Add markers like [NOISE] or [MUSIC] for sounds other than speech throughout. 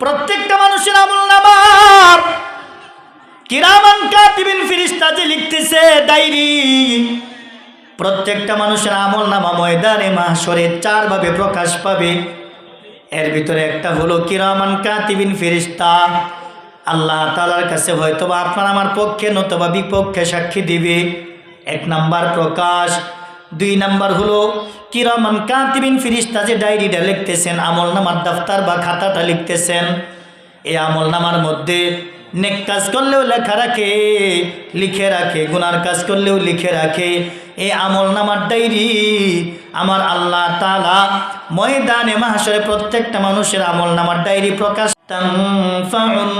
প্রত্যেকটা মানুষের আমল নামার। কিরামান কাতিবিন ফিরিস্তা যে লিখতেছে ডায়েরি। প্রত্যেকটা মানুষের আমল নামা ময়দানে মাহসরে চারভাবে প্রকাশ পাবে। এর ভিতরে একটা হলো কিরামান কাতিবিন ফিরিস্তা। আল্লাহ তালার কাছে হয়তো বা আপনার আমার পক্ষে নতবা বিপক্ষে সাক্ষী দিবে। এক নাম্বার প্রকাশ দুই নাম্বার হলো, কিরামান কাতিবিন ফিরিস্তা যে ডায়েরিটা লিখতেছেন আমল নামার দফতার বা খাতাটা লিখতেছেন, এই আমল নামার মধ্যে নেক কাজ করলেও লেখা রাখে, লিখে রাখে, গুনার কাজ করলেও লিখে রাখে। এই আমল নামার ডায়েরি আমার আল্লাহ তালা ময়দানে মাহাসরে প্রত্যেকটা মানুষের আমল নামার ডায়েরি প্রকাশ, তানফাউল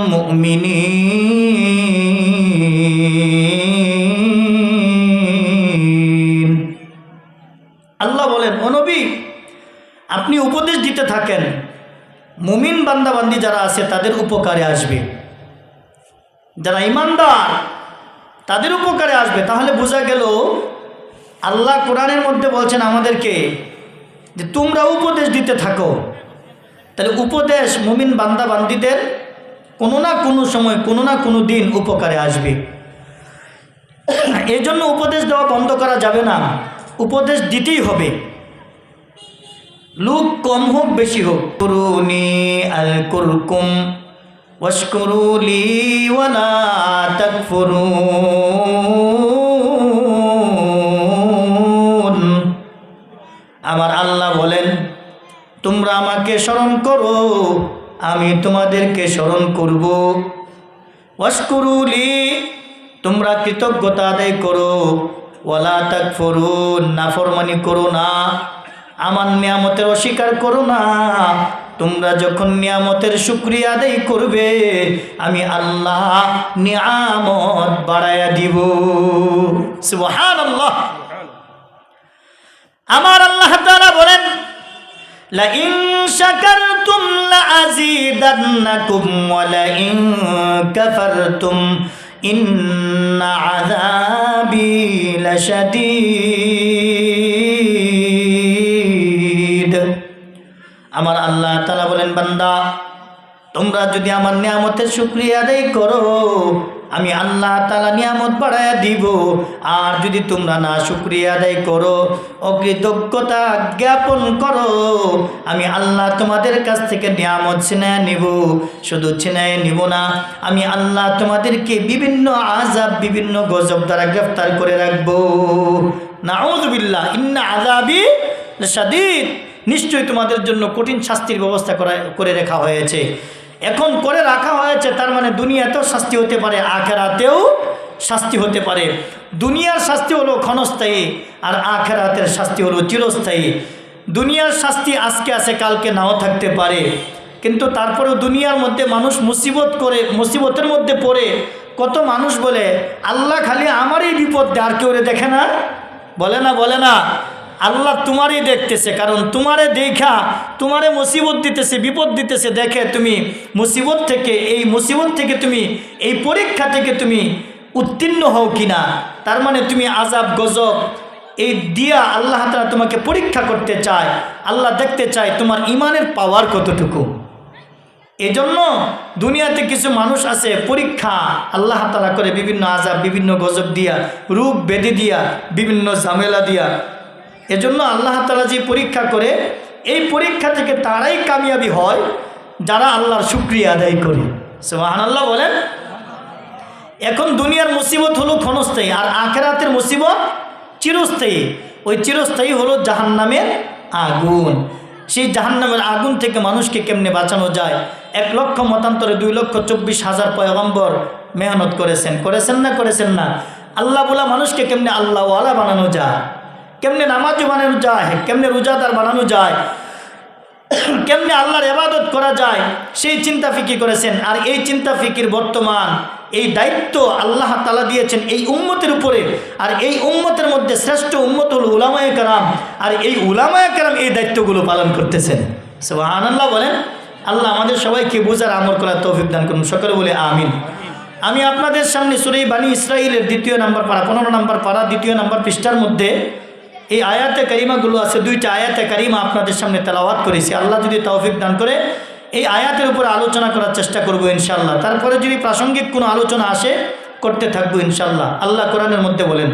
বান্দাবান্দি যারা আছে, তাদের উপকারে আসবে। যারা ইমানদার, তাদের উপকারে আসবে। তাহলে বোঝা গেল, আল্লাহ কোরআনের মধ্যে বলছেন আমাদেরকে যে তোমরা উপদেশ দিতে থাকো। তাহলে উপদেশ মুমিন বান্দাবান্দিদের কোনো না কোনো সময়, কোনো না কোনো দিন উপকারে আসবে। এই জন্য উপদেশ দেওয়া বন্ধ করা যাবে না। উপদেশ দিতেই হবে। লোক কম হোক, বেশি হোক। করুনি আল কুরকুম ওয়াশকুরুলি ওয়ালা তাকফুরুন। আমার আল্লাহ বলেন, তোমরা আমাকে স্মরণ করো, আমি তোমাদেরকে স্মরণ করব। ওয়াশকুরুলি তোমরা কৃতজ্ঞতা আদায় করো। ওয়ালা তাকফুরুন, নাফরমানি করো না। আমার নিয়ামতের অস্বীকার করো না তোমরা যখন নিয়ামতের শুক্রিয়া আদায় করবে আমি আল্লাহ নিয়ামত বাড়াইয়া দিব সুবহানাল্লাহ আমার আল্লাহ তাআলা বলেন لئن شكرتم لأزيدنكم ولئن كفرتم إن عذابي لشديد বান্দা, তোমরা যদি আমার নিয়ামতের শুক্রিয়া আদায় করো, আমি আল্লাহ তালা নিয়ামত বাড়াইয়া দিব। আর যদি তোমরা না শুক্রিয়া আদায় করো, অকৃতজ্ঞতা জ্ঞাপন করো, আমি আল্লাহ তোমাদের কাছ থেকে নিয়ামত ছিনায় নিব। শুধু ছিনায় নিব না, আমি আল্লাহ তোমাদেরকে বিভিন্ন আজাব বিভিন্ন গজব দ্বারা গ্রেফতার করে রাখব। নাউজবিল্লাহ ইন্না আজাবি সাদিদ নিশ্চয়ই তোমাদের জন্য কঠিন শাস্তির ব্যবস্থা করা, করে রাখা হয়েছে। এখন করে রাখা হয়েছে, তার মানে দুনিয়াতেও শাস্তি হতে পারে, আখেরাতেও শাস্তি হতে পারে। দুনিয়ার শাস্তি হলো ক্ষণস্থায়ী, আর আখেরাতের শাস্তি হলো চিরস্থায়ী। দুনিয়ার শাস্তি আজকে আছে, কালকে নাও থাকতে পারে। কিন্তু তারপরেও দুনিয়ার মধ্যে মানুষ মুসিবত করে, মুসিবতের মধ্যে পড়ে। কত মানুষ বলে, আল্লাহ খালি আমারই বিপদ আর কেউ দেখে না? বলে না বলে না। আল্লাহ তোমারই দেখতেছে, কারণ তোমারে দেখা, তোমারে মুসিবত দিতেছে, বিপদ দিতেছে, দেখে তুমি মুসিবত থেকে, এই মুসিবত থেকে তুমি, এই পরীক্ষা থেকে তুমি উত্তীর্ণ হও কিনা। তার মানে তুমি আজাব গজব, এই দিয়া আল্লাহ তালা তোমাকে পরীক্ষা করতে চায়, আল্লাহ দেখতে চায় তোমার ইমানের পাওয়ার কতটুকু। এজন্য দুনিয়াতে কিছু মানুষ আছে, পরীক্ষা আল্লাহ তালা করে, বিভিন্ন আজাব বিভিন্ন গজব দিয়া রূপ বেঁধে দিয়া, বিভিন্ন ঝামেলা দিয়া এজন্য আল্লাহ তালা যে পরীক্ষা করে, এই পরীক্ষা থেকে তারাই কামিয়াবি হয় যারা আল্লাহর শুক্রিয়া আদায় করে। সোহান আল্লাহ বলেন। এখন দুনিয়ার মুসিবত হলো ক্ষণস্থায়ী আর আখেরাতের মুসিবত চিরস্থায়ী। ওই চিরস্থায়ী হলো জাহান্নামের আগুন। সেই জাহান্নামের আগুন থেকে মানুষকে কেমনে বাঁচানো যায়? এক লক্ষ মতান্তরে দুই লক্ষ চব্বিশ হাজার পয়গম্বর মেহনত করেছেন। করেছেন না করেছেন না? আল্লাহ বলা মানুষকে কেমনে আল্লাহওয়ালা বানানো যায়? কেমনে নামাজি বানানো যায়, কেমনে রোজাদার বানানো যায়, [CLEARS THROAT] কেমনে আল্লাহর এবাদত করা যায়, সেই চিন্তা ফিকির করেছেন। আর এই চিন্তা ফিকির বর্তমান এই দায়িত্ব আল্লাহ তালা দিয়েছেন এই উম্মতের উপরে। আর এই উম্মতের মধ্যে শ্রেষ্ঠ উম্মত হল উলামায় কারাম, আর এই উলামায় কারাম এই দায়িত্বগুলো পালন করতেছেন। সোহান আল্লাহ বলেন, আল্লাহ আমাদের সবাইকে বোঝার আমল করার তৌফিক দান করুন। সকলে বলে আমিন। আমি আপনাদের সামনে সুরেই বাণী ইসরায়েলের দ্বিতীয় নাম্বার পাড়া, পনেরো নাম্বার পাড়া দ্বিতীয় নাম্বার পৃষ্ঠার মধ্যে এই আয়াতে কারিমাগুলো আছে দুইটা আয়াতে কারিমা আপনাদের সামনে তেলাওয়াত করেছি আল্লাহ যদি তৌফিক দান করে এই আয়াতের উপরে আলোচনা করার চেষ্টা করব ইনশাল্লাহ তারপরে যদি প্রাসঙ্গিক কোনো আলোচনা আসে করতে থাকবো ইনশাল্লাহ আল্লাহ কোরআনের মধ্যে বলেন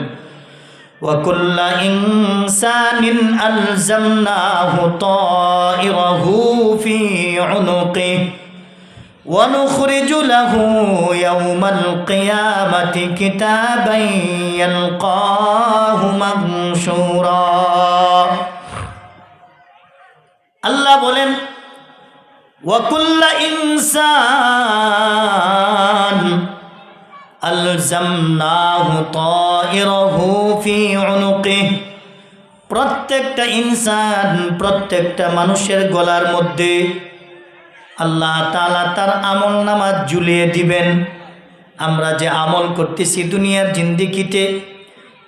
وكل إنسان ألزمناه طائره في عنقه ونخرج له يوم القيامة كتابا يلقاه منشورا আল্লাহ বলেন وكل إنسان ألزمناه طائره في عنقه প্রত্যেকটা ইনসান প্রত্যেকটা মানুষের গলার মধ্যে আল্লাহ তালা তার আমল নামা ঝুলিয়ে দিবেন। আমরা যে আমল করতেছি দুনিয়ার জিন্দিগিতে,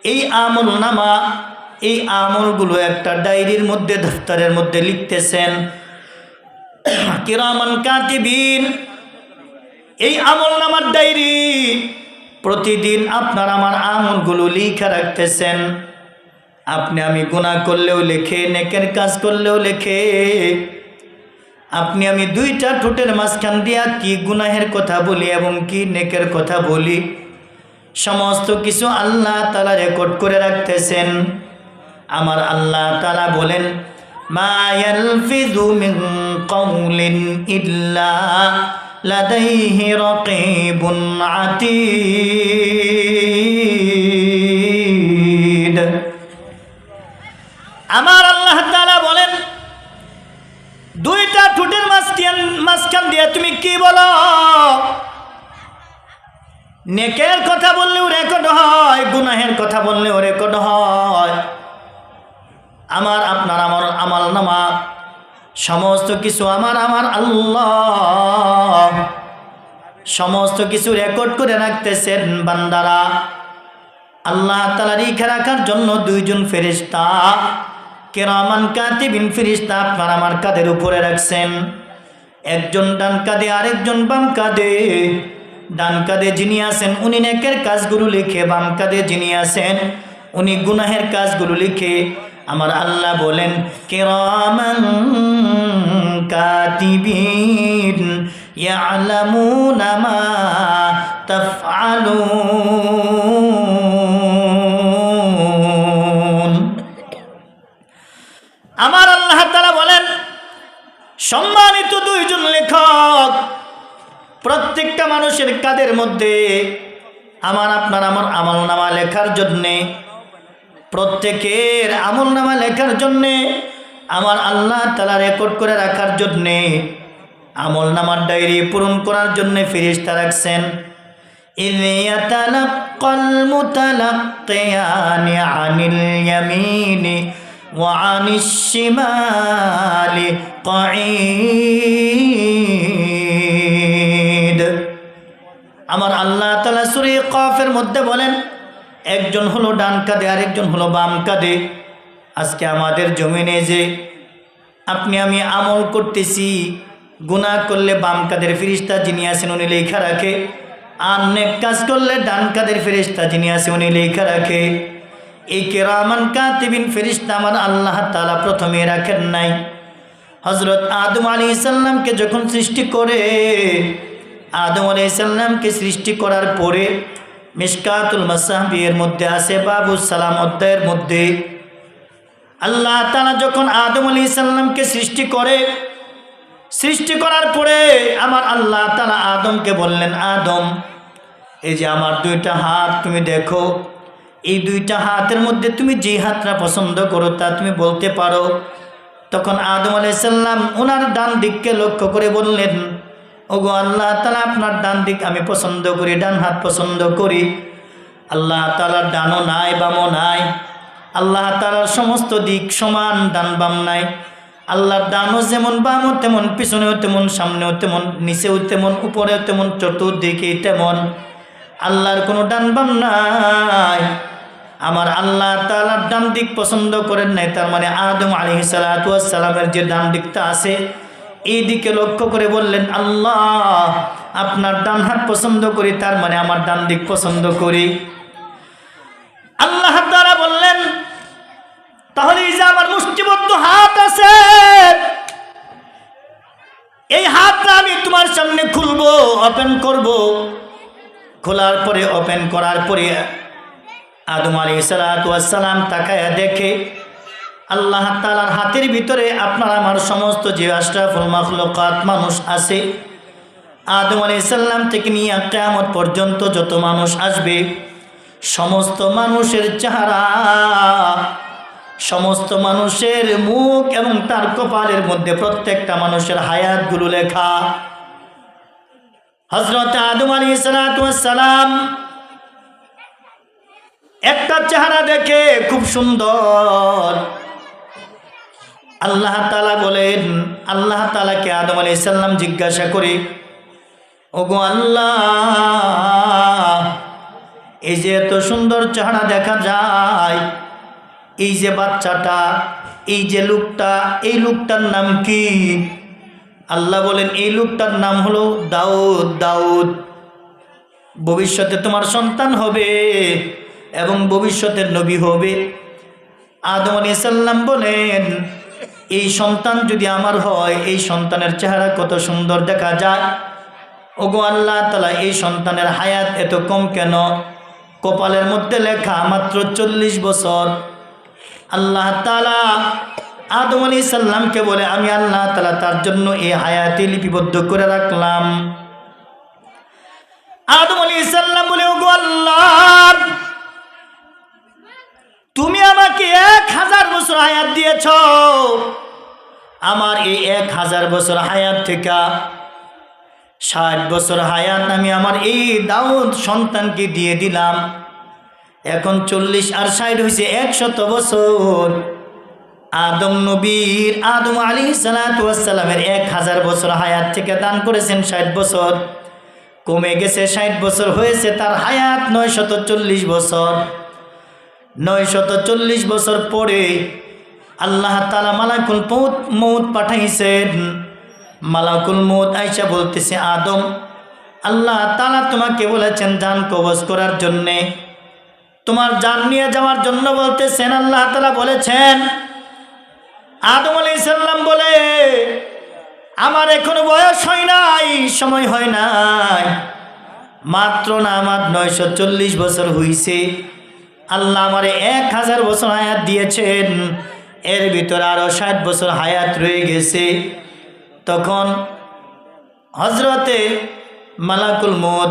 এই আমল নামা, এই আমলগুলো একটা ডায়েরির মধ্যে, দফতরের মধ্যে লিখতেছেন। কিরামান কাতিবিন, এই আমল নামার ডায়েরি প্রতিদিন আপনার আমার আমলগুলো লিখে রাখতেছেন। আপনি আমি গুণা করলেও লেখে নেকের কাজ করলেও লেখে আপনি আমি দুইটা ঠোঁটের মাঝখান দিয়া কি গুনাহের কথা বলি এবং কি নেকের কথা বলি? সমস্ত কিছু আল্লাহ তালা রেকর্ড করে রাখতেছেন। আমার আল্লাহ তালা বলেন ইল্লা লাদাইহি রাকীবুন আতীদ মাঝখান দিয়ে, তুমি কি বলো? নেকের কথা বললেও রেকর্ড হয়, গুনাহের কথা বললেও রেকর্ড হয়। আমার, আপনার, আমার আমাল নামা, সমস্ত কিছু আমার আমার আল্লাহ। সমস্ত কিছু রেকর্ড করে রাখতেছেন বান্দারা। আল্লাহ তালা রেখে রাখার জন্য দুইজন ফেরিস্তা কেরামান কাতিবিন ফিরিস্তা আপনার, আমার কাদের উপরে রাখছেন। একজন ডান কাঁধে, আরেকজন বাম কাঁধে। ডান কাঁধে যিনি আছেন, উনি নেকের কাজগুলো লিখে, বাম কাঁধে যিনি আছেন, উনি গুনাহের কাজগুলো লিখে। আমার আল্লাহ বলেন, কেরামান কাতিবিন ইয়ালামুনা মা তাফআলুন। আমার সম্মানিত দুইজন লেখক, প্রত্যেকটা মানুষের কাদের মধ্যে আমার, আপনার, আমার আমল নামা লেখার জন্যে, প্রত্যেকের আমল নামা লেখার জন্যে, আমার আল্লাহ তালা রেকর্ড করে রাখার জন্যে আমল নামার ডায়েরি পূরণ করার জন্যে ফিরিস্তা রাখছেন। ইলিয়াতালাক্কাল মুতালাক্কিয়ানি আনিল ইয়ামিনি وعن الشمال قعيد আমার আল্লাহ তালা সুরি কফের মধ্যে বলেন একজন হলো ডান কাঁধে আরেকজন হলো বাম কাঁধে আজকে আমাদের জমিনে যে আপনি আমি আমল করতেছি গুনাহ করলে বাম কাদের ফিরিস্তা যিনি আছেন উনি লেখা রাখে আর নেক কাজ করলে ডান কাদের ফেরিস্তা যিনি আছে উনি লেখা রাখে এই কেরামান কাতিবিন ফেরিস্তা আমার আল্লাহ তালা প্রথমে রাখেন নাই। হজরত আদম আলী ইসাল্লামকে যখন সৃষ্টি করে, আদম আলী ইসাল্লামকে সৃষ্টি করার পরে মিসকাতুল মাসাহবিয়ের মধ্যে আছে বাবু সালাম অধ্যায়ের মধ্যে। আল্লাহ তালা যখন আদম আলী ইসাল্লামকে সৃষ্টি করে, সৃষ্টি করার পরে আমার আল্লাহ তালা আদমকে বললেন, আদম, এই যে আমার দুইটা হাত তুমি দেখো এই দুইটা হাতের মধ্যে তুমি যে হাতটা পছন্দ করো তা তুমি বলতে পারো। তখন আদম আলাইসাল্লাম ওনার ডান দিককে লক্ষ্য করে বললেন, ওগো আল্লাহ তালা আপনার ডান দিক আমি পছন্দ করি, ডান হাত পছন্দ করি। আল্লাহ তালার ডানও নাই, বামও নাই। আল্লাহ তালার সমস্ত দিক সমান, ডান বাম নাই। আল্লাহর ডানও যেমন বামও তেমন, পিছনেও তেমন, সামনেও তেমন, নিচেও তেমন, উপরেও তেমন, চতুর্দিকে তেমন। আল্লাহর কোনো ডান বাম নাই। আমার আল্লাহ তালার ডান দিক পছন্দ করেন নাই, তার মানে আদম আলী সালাতামের যে ডান দিকটা আছে এই দিকে লক্ষ্য করে বললেন, আল্লাহ, আপনার ডান হাত পছন্দ করি, তার মানে আমার ডান দিক পছন্দ করি। আল্লাহ দ্বারা বললেন, তাহলে এই যে আমার মুষ্টিবদ্ধ হাত আছে, এই হাতটা আমি তোমার সামনে খুলবো ওপেন করব। খোলার পরে ওপেন করার পরে আদম আলী সালাম তাকায়া দেখে, আল্লাহ তালার হাতের ভিতরে আপনার আমার সমস্ত যে আশরাফুল মানুষ আছে। আদম আলী সাল্লাম থেকে নিয়ে কেয়ামত পর্যন্ত যত মানুষ আসবে, সমস্ত মানুষের চেহারা, সমস্ত মানুষের মুখ এবং তার কপালের মধ্যে প্রত্যেকটা মানুষের হায়াতগুলো লেখা। হজরত আদম আলী সালাম একটা চেহারা দেখে খুব সুন্দর। আল্লাহ তালা বলেন, আল্লাহ তালাকে আদম আলী সাল্লাম জিজ্ঞাসা করে, ওগো আল্লাহ, এই যে এত সুন্দর চেহারা দেখা যায়, এই যে বাচ্চাটা, এই যে লোকটা, এই লোকটার নাম কি? আল্লাহ বলেন, এই লোকটার নাম হলো দাউদ দাউদ। ভবিষ্যতে তোমার সন্তান হবে। এবং ভবিষ্যতের নবী হবে। আদম আলী সাল্লাম বলেন, এই সন্তান যদি আমার হয়, এই সন্তানের চেহারা কত সুন্দর দেখা যায়। ওগো আল্লাহ তালা এই সন্তানের হায়াত এত কম কেন? কপালের মধ্যে লেখা মাত্র চল্লিশ বছর। আল্লাহ তালা আদম আলী সাল্লামকে বলে, আমি আল্লাহ তালা তার জন্য এই হায়াতে লিপিবদ্ধ করে রাখলাম। আদম আলী সাল্লাম বলে, ওগো আল্লাহ তুমি আমাকে এক হাজার বছর হায়াত দিয়েছ। আমার এই এক হাজার বছর হায়াত থেকে ষাট বছর হায়াত আমি আমার এই দাউদ সন্তানকে দিয়ে দিলাম। এখন চল্লিশ আর ষাট হয়েছে একশত বছর। আদম নবীর, আদম আলী সালাতামের এক হাজার বছর হায়াত থেকে দান করেছেন ষাট বছর। কমে গেছে ষাট বছর, হয়েছে তার হায়াত নয় শত চল্লিশ বছর। নয় শত চল্লিশ বছর পরে আল্লাহ তালা মালাকুল মৌত মৌত পাঠাইছেন। মালাকুল মৌত আইসা বলতেছে, আদম, আল্লাহ তালা তোমাকে বলেছেন যান কবজ করার জন্যে। তোমার যান নিয়ে যাওয়ার জন্য বলতেছেন, আল্লাহ তালা বলেছেন। আদম আলি সাল্লাম বলে, আমার এখনও বয়স হয় নাই, সময় হয় নাই। মাত্র না, আমার নয়শো চল্লিশ বছর হইছে। আল্লাহ আমারে এক হাজার বছর হায়াত দিয়েছেন। এর ভিতরে আরও ষাট বছর হায়াত রয়ে গেছে। তখন হজরতে মালাকুল মত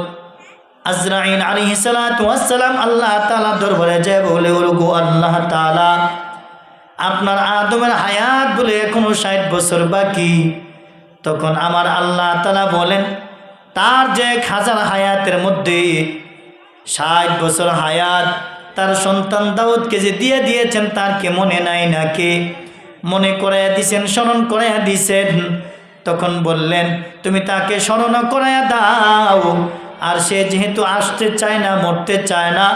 আজরাইন আলী সালাম আল্লাহ তালা দরবারে যায় বলে গো আল্লাহ তালা আপনার আদমের হায়াত বলে এখনও ষাট বছর বাকি। তখন আমার আল্লাহ তালা বলেন, তার যে এক হাজার হায়াতের মধ্যে ষাট বছর হায়াত তার সন্তান দাউদকে যে দিয়ে দিয়েছেন, তার কে মনে নাই নাকি? মনে করাইয়া দিছেন, স্মরণ করাইয়া দিছেন। তখন বললেন, তুমি তাকে স্মরণ করাইয়া দাও। আর সে যেহেতু আসতে চায় না, মরতে চায় না,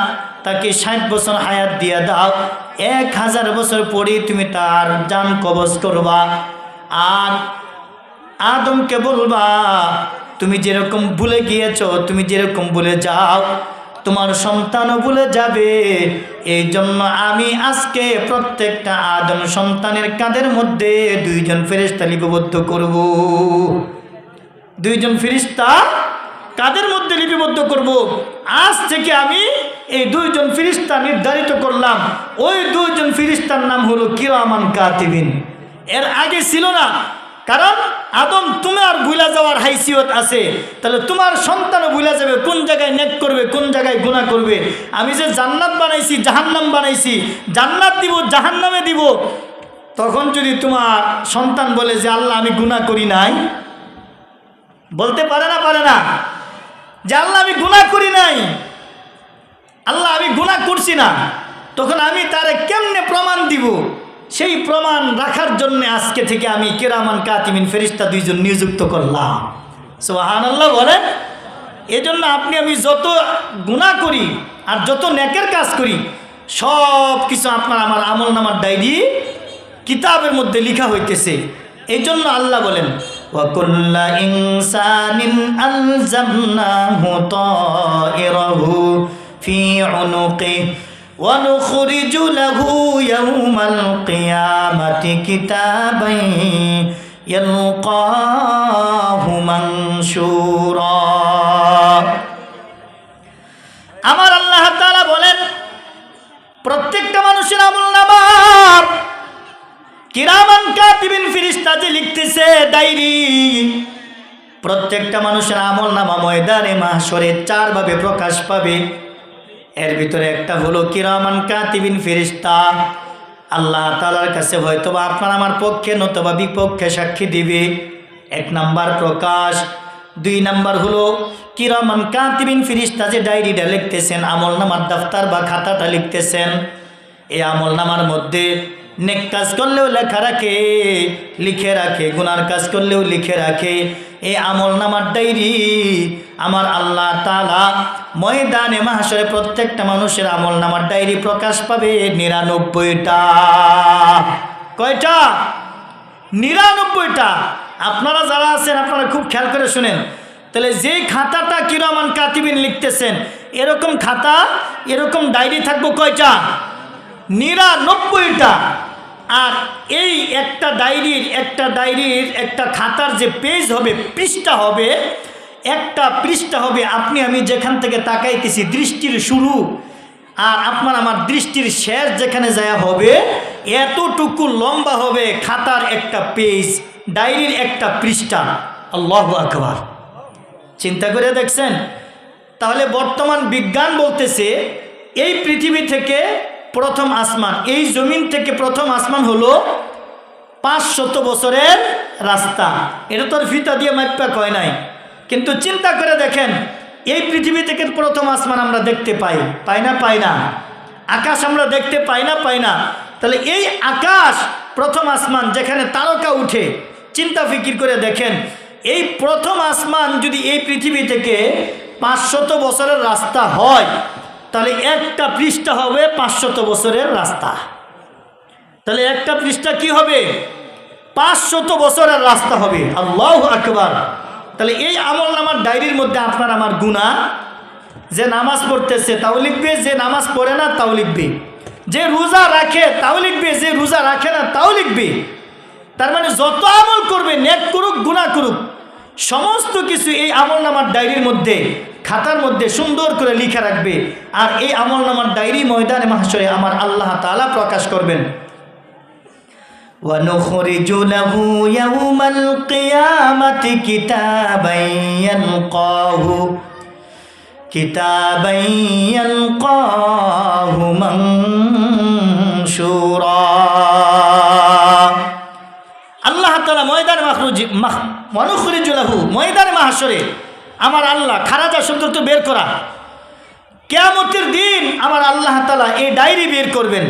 তাকে ষাট বছর হায়াত দিয়ে দাও। এক হাজার বছর পরেই তুমি তার যান কবজ করবা। আর আদমকে বলবা, তুমি যেরকম ভুলে গিয়েছ, তুমি যেরকম ভুলে যাও তোমার সন্তানও ভুলে যাবে। এই জন্য আমি আজকে প্রত্যেকটা আদম সন্তানের কাঁধের মধ্যে দুইজন ফেরিস্তা লিপিবদ্ধ করব। দুইজন ফেরিস্তা কাদের মধ্যে লিপিবদ্ধ করব। আজ থেকে আমি এই দুইজন ফিরিস্তা নির্ধারিত করলাম। ওই দুইজন ফিরিস্তার নাম হলো কিরামান কাতিবিন। এর আগে ছিল না কারণ আদম তোমার ভুলা যাওয়ার হাইসিয়ত আছে। তাহলে তোমার সন্তানও ভুলা যাবে কোন জায়গায় নেক করবে, কোন জায়গায় গুণা করবে। আমি যে জান্নাত বানাইছি, জাহান্নাম বানাইছি, জান্নাত দিব, জাহান্নামে দিব, তখন যদি তোমার সন্তান বলে যে, আল্লাহ, আমি গুণা করি নাই। বলতে পারে না পারে না। যে, আল্লাহ, আমি গুণা করি নাই। আল্লাহ, আমি গুণা করছি না। তখন আমি তারে কেমনে প্রমাণ দিব? সেই প্রমাণ রাখার জন্য আজকে থেকে আমি কেরামান কাতিমিন ফেরিস্তা দুইজন নিযুক্ত করলাম সোহান আল্লাহ বলেন এজন্য আপনি আমি যত গুণা করি আর যত নেকের কাজ করি সব কিছু আপনার আমার আমল নামার ডায়েরি কিতাবের মধ্যে লিখা হইতেছে এই জন্য আল্লাহ বলেন وكل إنسان ألزمناه طائره في عنقه ونخرج له يوم القيامة كتابا يلقاه منشورا আমার আল্লাহ তাআলা বলেন প্রত্যেকটা মানুষের আমল নামার কিরামান কাতিবিন ফিরিস্তা যে লিখতেছে ডায়েরি প্রত্যেকটা মানুষের আমল নামা ময়দানে মাহশরে চারভাবে প্রকাশ পাবে এর ভিতরে একটা হলো কিরামান কাতিবিন ফিরিস্তা আল্লাহ তালার কাছে হয়তো বা আপনার আমার পক্ষে নতবা বিপক্ষে সাক্ষী দিবে। এক নাম্বার প্রকাশ, দুই নাম্বার হলো কিরম কাতিবিন ফিরিস্তা যে ডায়েরিটা লিখতেছেন, আমল নামার দফতার বা খাতাটা লিখতেছেন, এই আমল নামার মধ্যে নেক কাজ করলেও লেখা রাখে, লিখে রাখে, গুনার কাজ করলেও লিখে রাখে। এই আমল নামার ডায়েরি আমার আল্লাহ তালা ময়দানে মাহাসরে প্রত্যেকটা মানুষের আমল নামার ডায়েরি প্রকাশ পাবে নিরানব্বইটা। কয়টা? নিরানব্বইটা। আপনারা যারা আছেন, আপনারা খুব খেয়াল করে শুনেন। তাহলে যেই খাতাটা কিরমান কাতিবিন লিখতেছেন, এরকম খাতা, এরকম ডায়েরি থাকব কয়টা? নিরানব্বইটা। আর এই একটা ডায়েরির একটা ডায়েরির, একটা খাতার যে পেজ হবে, পৃষ্ঠা হবে, একটা পৃষ্ঠা হবে, আপনি আমি যেখান থেকে তাকাইতেছি, দৃষ্টির শুরু, আর আপনার আমার দৃষ্টির শেষ যেখানে যায় হবে, এতটুকু লম্বা হবে খাতার একটা পেজ, ডায়েরির একটা পৃষ্ঠা। আল্লাহ আকবার। চিন্তা করে দেখছেন? তাহলে বর্তমান বিজ্ঞান বলতেছে, এই পৃথিবী থেকে প্রথম আসমান। এই জমিন থেকে প্রথম আসমান হলো পাঁচ শত বছরের রাস্তা। এটা তোর ফিতা দিয়ে মাইপা কয় নাই। কিন্তু চিন্তা করে দেখেন, এই পৃথিবী থেকে প্রথম আসমান আমরা দেখতে পাই। পাই না পাই না। আকাশ আমরা দেখতে পাই না পাই না। তাহলে এই আকাশ প্রথম আসমান যেখানে তারকা উঠে, চিন্তা ফিকির করে দেখেন, এই প্রথম আসমান যদি এই পৃথিবী থেকে পাঁচশত বছরের রাস্তা হয় তাহলে একটা পৃষ্ঠা হবে পাঁচশত বছরের রাস্তা। তাহলে একটা পৃষ্ঠা কি হবে? পাঁচশত বছরের রাস্তা হবে। আল্লাহ আকবার। তাহলে এই আমল নামার ডায়েরির মধ্যে আপনার আমার গুণা যে নামাজ পড়তেছে তাও লিখবে, যে নামাজ পড়ে না তাও লিখবে। যে রোজা রাখে তাও লিখবে, যে রোজা রাখে না তাও লিখবে। তার মানে যত আমল করবে, নেক করুক গুণা করুক, সমস্ত কিছু এই আমল নামার ডায়েরির মধ্যে খাতার মধ্যে সুন্দর করে লিখে রাখবে আর এই আমল নামার ডায়েরি ময়দানে মাহাসরে আমার আল্লাহ তাআলা প্রকাশ করবেন ونخرج له يوم القيامة كتابا يلقاه كتابا يلقاه منشورا আল্লাহ তালা ময়দান মাহরুজি মাহ মনুখরিজুলাহু ময়দান মাহাসরে আমার আল্লাহ, খারাজা শব্দ তো বের করা। কেয়ামতের দিন আমার আল্লাহ তালা এই ডায়েরি বের করবেন।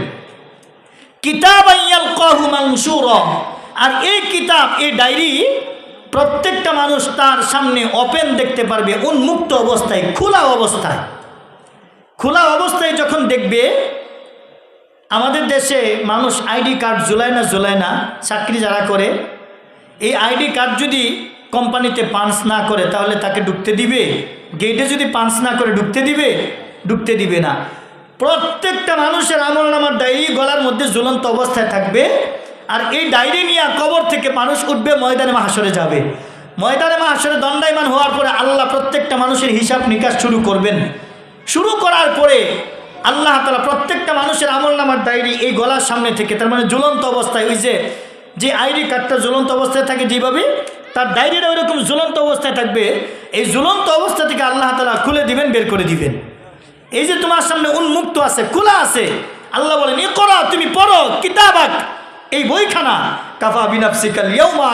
কিতাব আইয়াল কহু মাংসুর আর এই কিতাব, এই ডায়েরি প্রত্যেকটা মানুষ তার সামনে ওপেন দেখতে পারবে, উন্মুক্ত অবস্থায়, খোলা অবস্থায়। খোলা অবস্থায় যখন দেখবে, আমাদের দেশে মানুষ আইডি কার্ড জুলায় না জুলায় না, চাকরি যারা করে, এই আইডি কার্ড যদি কোম্পানিতে পাঞ্চ না করে, তাহলে তাকে ঢুকতে দিবে? গেটে যদি পাঞ্চ না করে, ঢুকতে দিবে? ঢুকতে দিবে না। প্রত্যেকটা মানুষের আমল নামার ডায়েরি গলার মধ্যে জ্বলন্ত অবস্থায় থাকবে। আর এই ডায়েরি নিয়ে কবর থেকে মানুষ উঠবে, ময়দানে মাহাসরে যাবে। ময়দানে মাহাসরে দণ্ডায়মান হওয়ার পরে আল্লাহ প্রত্যেকটা মানুষের হিসাব নিকাশ শুরু করবেন। শুরু করার পরে আল্লাহ তালা প্রত্যেকটা মানুষের আমল নামার ডায়েরি এই গলার সামনে থেকে, তার মানে জ্বলন্ত অবস্থায়, ওই যে যে আইডি কার্ডটা জ্বলন্ত অবস্থায় থাকে যেভাবে তার ডায়েরিটা ওইরকম ঝুলন্ত অবস্থায় থাকবে, এই ঝুলন্ত অবস্থা থেকে আল্লাহ তালা খুলে দিবেন, বের করে দিবেন। এই যে তোমার সামনে উন্মুক্ত আছে, খোলা আছে, আল্লাহ বলেন, এ করো, তুমি পড়ো কিতাবাক এই বইখানা, কাফা বিনাফসিকাল ইয়ৌমা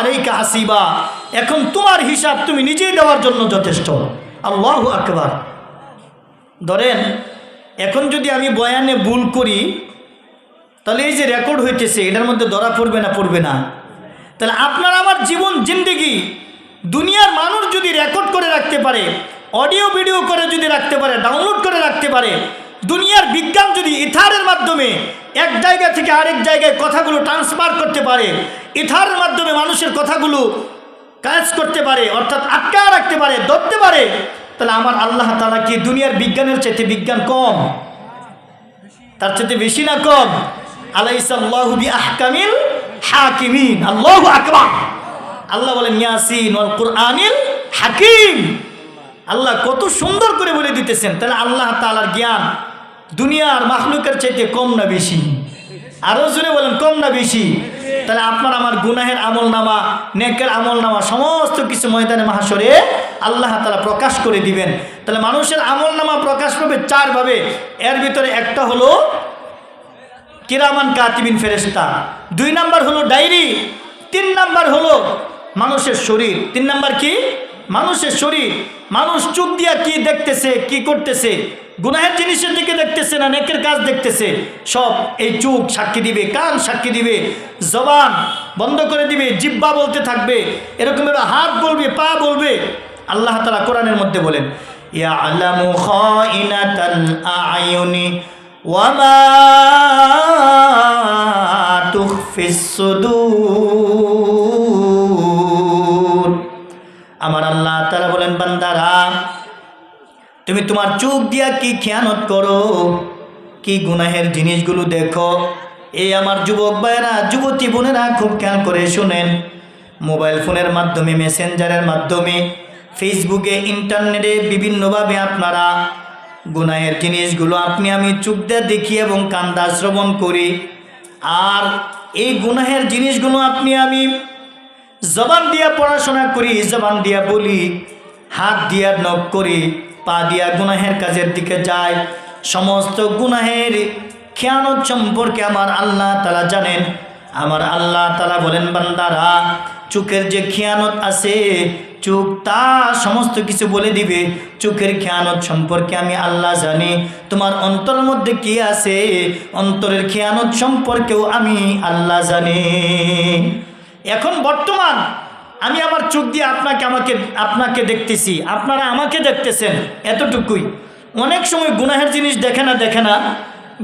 এখন তোমার হিসাব তুমি নিজেই দেওয়ার জন্য যথেষ্ট। আল্লাহ আকবার। ধরেন, এখন যদি আমি বয়ানে ভুল করি, তাহলে এই যে রেকর্ড হইতেছে, এটার মধ্যে ধরা পড়বে না পড়বে না। তাহলে আপনার আমার জীবন জিন্দগি। দুনিয়ার মানুষ যদি রেকর্ড করে রাখতে পারে অডিও ভিডিও করে যদি রাখতে পারে ডাউনলোড করে রাখতে পারে, দুনিয়ার বিজ্ঞান যদি ইথারের মাধ্যমে এক জায়গা থেকে আরেক জায়গায় কথাগুলো ট্রান্সফার করতে পারে, ইথারের মাধ্যমে মানুষের কথাগুলো কাজ করতে পারে, অর্থাৎ আটকা রাখতে পারে, ধরতে পারে, তাহলে আমার আল্লাহ তালা কি দুনিয়ার বিজ্ঞানের চাইতে বিজ্ঞান কম? তার চাইতে বেশি না কম? আলাইসাল্লাহু বি আহকামিল হাকিমিন, আল্লাহু আকবার। আল্লাহ বলেন, ইয়াসিন ওয়াল কুরআনিল হাকিম। আল্লাহ কত সুন্দর করে বলে দিতেছেন। তাহলে আল্লাহ তাআলার জ্ঞান দুনিয়ার মাখলুকের চাইতে কম না বেশি? আরও জোরে বলেন, কম না বেশি? তাহলে আপনার আমার গুনাহের আমল নামা নেকের আমল নামা সমস্ত কিছু ময়দানে মাহাসরে আল্লাহ তালা প্রকাশ করে দিবেন। তাহলে মানুষের আমল নামা প্রকাশ পাবে চারভাবে এর ভিতরে একটা হলো কিরামান কাতিবিন ফেরেস্তা দুই নাম্বার হলো ডায়েরি, তিন নাম্বার হলো মানুষের শরীর। তিন নাম্বার কি? মানুষের শরীর। মানুষ চুপ দিয়া কি দেখতেছে, কি করতেছে? গুনাহের জিনিসের দিকে দেখতেছে না, নেকের কাজ দেখতেছে? সব এই চোখ সাক্ষী দিবে, কান সাক্ষী দিবে, জবান বন্ধ করে দিবে জিব্বা বলতে থাকবে এরকম এবার হাত বলবে, পা বলবে। আল্লাহ তালা কোরআনের মধ্যে বলেন ইয়া আলামু খাইনাতাল আয়ুনি ওয়ামা আমার আল্লাহ তারা বলেন, বান্দারা, তুমি তোমার চোখ দিয়া কি খেয়ানত করো? কি গুনাহের জিনিসগুলো দেখো? এই আমার যুবক ভাইয়েরা, যুবতী বোনেরা খুব খেয়াল করে শুনেন। মোবাইল ফোনের মাধ্যমে, মেসেঞ্জারের মাধ্যমে, ফেসবুকে, ইন্টারনেটে বিভিন্নভাবে আপনারা গুনাহের জিনিসগুলো আপনি আমি চোখ দিয়ে দেখি এবং কান্দা শ্রবণ করি। আর এই গুনাহের জিনিসগুলো আপনি আমি জবান দিয়া পড়াশোনা করি, জবান দিয়া বলি, হাত দিয়া নখ করি, পা দিয়া গুনাহের কাজের দিকে যায় সমস্ত গুনাহের খেয়ানত সম্পর্কে আমার আল্লাহ তালা জানেন। আমার আল্লাহ তালা বলেন, বান্দারা, চোখের যে খেয়ানত আছে চোখ তা সমস্ত কিছু বলে দিবে। চোখের খেয়ানত সম্পর্কে আমি আল্লাহ জানি। তোমার অন্তরের মধ্যে কি আছে? অন্তরের খেয়ানত সম্পর্কেও আমি আল্লাহ জানি। এখন বর্তমান আমি আমার চোখ দিয়ে আপনাকে, আমাকে, আপনাকে দেখতেছি। আপনারা আমাকে দেখতেছেন এতটুকুই। অনেক সময় গুনাহের জিনিস দেখে না দেখে না,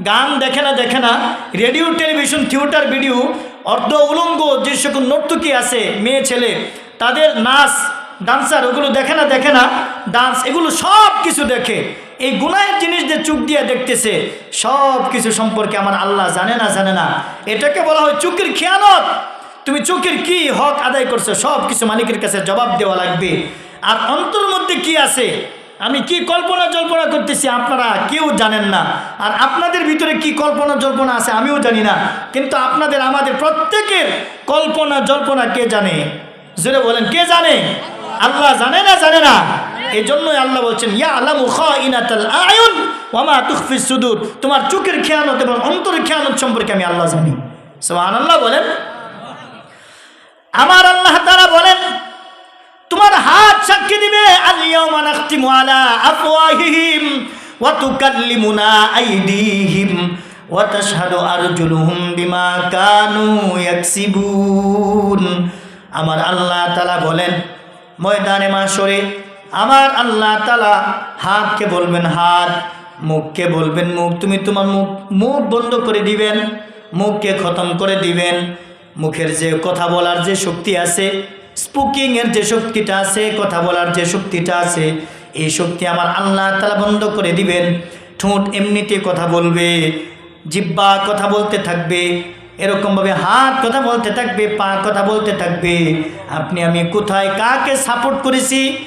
গান দেখে না দেখে না, রেডিও, টেলিভিশন, থিয়েটার, ভিডিও, অর্ধ উলঙ্গ যে সকল নর্তকী আছে, মেয়ে, ছেলে, তাদের নাচ ডান্সার ওগুলো দেখে না দেখে না ডান্স এগুলো সব কিছু দেখে। এই গুনাহের জিনিস যে চোখ দিয়ে দেখতেছে, সব কিছু সম্পর্কে আমার আল্লাহ জানে না জানে না। এটাকে বলা হয় চোখের খেয়ানত। তুমি চোখের কি হক আদায় করছ, সব কিছু মালিকের কাছে জবাব দেওয়া লাগবে। আর অন্তর মধ্যে কি আছে? আমি কি কল্পনা জল্পনা করতেছি, আপনারা কেউ জানেন না। আর আপনাদের ভিতরে কি কল্পনা জল্পনা আছে, আমিও জানি না। কিন্তু আপনাদের, আমাদের প্রত্যেকের কল্পনা জল্পনা কে জানে? জোরে বলেন, কে জানে? আল্লাহ জানে না জানে না। এই জন্যই আল্লাহ বলছেন, ইয়া আল্লাহ আয়ুন ওয়ামা তুখফিস সুদূর। তোমার চোখের খেয়ানত এবং অন্তরের খেয়ানত সম্পর্কে আমি আল্লাহ জানি। সোহান আল্লাহ বলেন। আমার আল্লাহ তারা বলেন, তোমার হাত সাক্ষী দিবে আলা কানু আমার আল্লাহ বলেন ময়দানে মাশরে আমার আল্লাহ তাআলা হাতকে বলবেন হাত, মুখকে বলবেন মুখ। তুমি তোমার মুখ মুখ বন্ধ করে দিবেন, মুখকে খতম করে দিবেন। মুখের যে কথা বলার যে শক্তি আছে স্পুকিংয়ের যে শক্তিটা আছে, কথা বলার যে শক্তিটা আছে, এই শক্তি আমার আল্লাহ তালা বন্ধ করে দিবেন। ঠোঁট এমনিতে কথা বলবে জিব্বা কথা বলতে থাকবে এরকমভাবে হাত কথা বলতে থাকবে, পা কথা বলতে থাকবে। আপনি আমি কোথায় কাকে সাপোর্ট করেছি?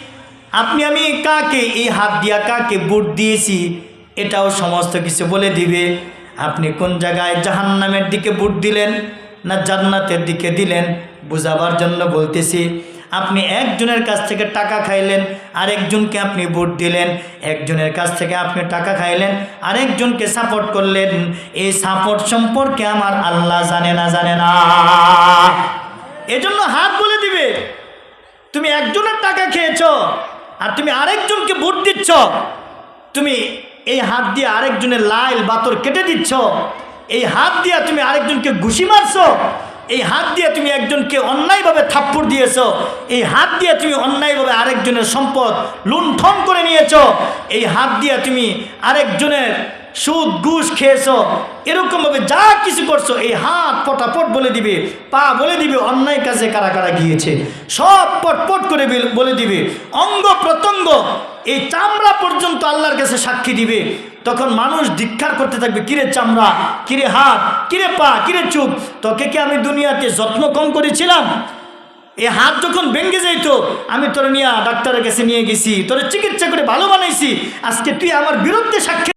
আপনি আমি কাকে এই হাত দিয়া কাকে বুট দিয়েছি? এটাও সমস্ত কিছু বলে দিবে। আপনি কোন জায়গায় জাহান্নামের দিকে বুট দিলেন না জান্নাতের দিকে দিলেন? বোঝাবার জন্য বলতেছি আপনি একজনের কাছ থেকে টাকা খাইলেন, আরেকজনকে আপনি ভোট দিলেন, একজনের কাছ থেকে আপনি টাকা খাইলেন, আরেকজনকে সাপোর্ট করলেন, এই সাপোর্ট সম্পর্কে আমার আল্লাহ জানে না জানে না। এজন্য হাত বলে দিবে, তুমি একজনের টাকা খেয়েছ, আর তুমি আরেকজনকে ভোট দিচ্ছ, তুমি এই হাত দিয়ে আরেকজনের লাইল বাতর কেটে দিচ্ছ, এই হাত দিয়ে তুমি আরেকজনকে ঘুষি মারছো এই হাত দিয়ে তুমি একজনকে অন্যায়ভাবে থাপ্পড় দিয়েছ, এই হাত দিয়ে তুমি অন্যায়ভাবে আরেকজনের সম্পদ লুণ্ঠন করে নিয়েছ, এই হাত দিয়ে তুমি আরেকজনের সুদ, ঘুষ খেয়েছ, এরকমভাবে যা কিছু করছ, এই হাত পটাপট বলে দিবে, পা বলে দিবে, অন্যায় কাজে কারা কারা গিয়েছে, সব পটপট করে বলে দিবে। অঙ্গ প্রত্যঙ্গ, এই চামড়া পর্যন্ত আল্লাহর কাছে সাক্ষী দিবে। তখন মানুষ ধিক্ষার করতে থাকবে, কিরে চামড়া, কিরে হাত, কিরে পা, কিরে চুপ, তোকে কি আমি দুনিয়াতে যত্ন কম করেছিলাম? এ হাত যখন ভেঙে যাইতো, আমি তোর নিয়ে ডাক্তারের কাছে নিয়ে গেছি, তোর চিকিৎসা করে ভালো বানাইছি, আজকে তুই আমার বিরুদ্ধে সাক্ষী